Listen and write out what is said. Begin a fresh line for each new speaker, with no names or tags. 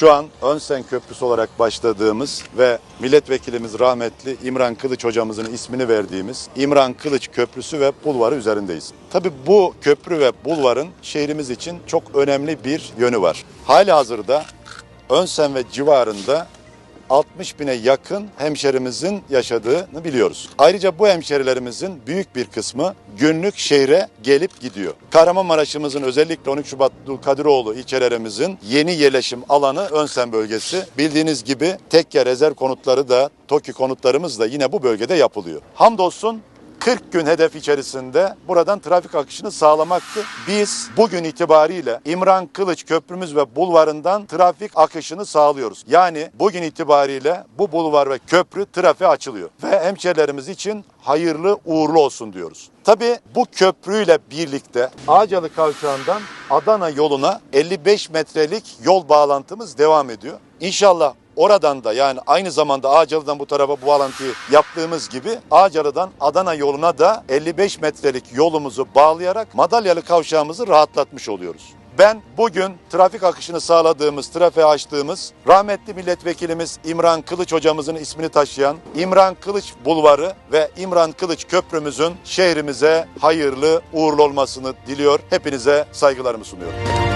Şu an Önsen Köprüsü olarak başladığımız ve milletvekilimiz rahmetli İmran Kılıç hocamızın ismini verdiğimiz İmran Kılıç Köprüsü ve bulvarı üzerindeyiz. Tabii bu köprü ve bulvarın şehrimiz için çok önemli bir yönü var. Hali hazırda Önsen ve civarında 60 bine yakın hemşerimizin yaşadığını biliyoruz. Ayrıca bu hemşerilerimizin büyük bir kısmı günlük şehre gelip gidiyor. Kahramanmaraş'ımızın özellikle 13 Şubat Kadiroğlu ilçelerimizin yeni yerleşim alanı Önsen bölgesi. Bildiğiniz gibi tekke rezerv konutları da TOKİ konutlarımız da yine bu bölgede yapılıyor. Hamdolsun 40 gün hedef içerisinde buradan trafik akışını sağlamaktı. Biz bugün itibariyle İmran Kılıç Köprümüz ve bulvarından trafik akışını sağlıyoruz. Yani bugün itibariyle bu bulvar ve köprü trafiğe açılıyor. Ve hemşerilerimiz için hayırlı uğurlu olsun diyoruz. Tabii bu köprüyle birlikte Ağcalı Kavşağı'ndan Adana yoluna 55 metrelik yol bağlantımız devam ediyor. İnşallah Oradan da yani aynı zamanda Ağcalı'dan bu tarafa bu bağlantıyı yaptığımız gibi Ağcalı'dan Adana yoluna da 55 metrelik yolumuzu bağlayarak Madalyalı kavşağımızı rahatlatmış oluyoruz. Ben bugün trafik akışını sağladığımız, trafiğe açtığımız rahmetli milletvekilimiz İmran Kılıç hocamızın ismini taşıyan İmran Kılıç Bulvarı ve İmran Kılıç Köprümüzün şehrimize hayırlı uğurlu olmasını diliyor. Hepinize saygılarımı sunuyorum.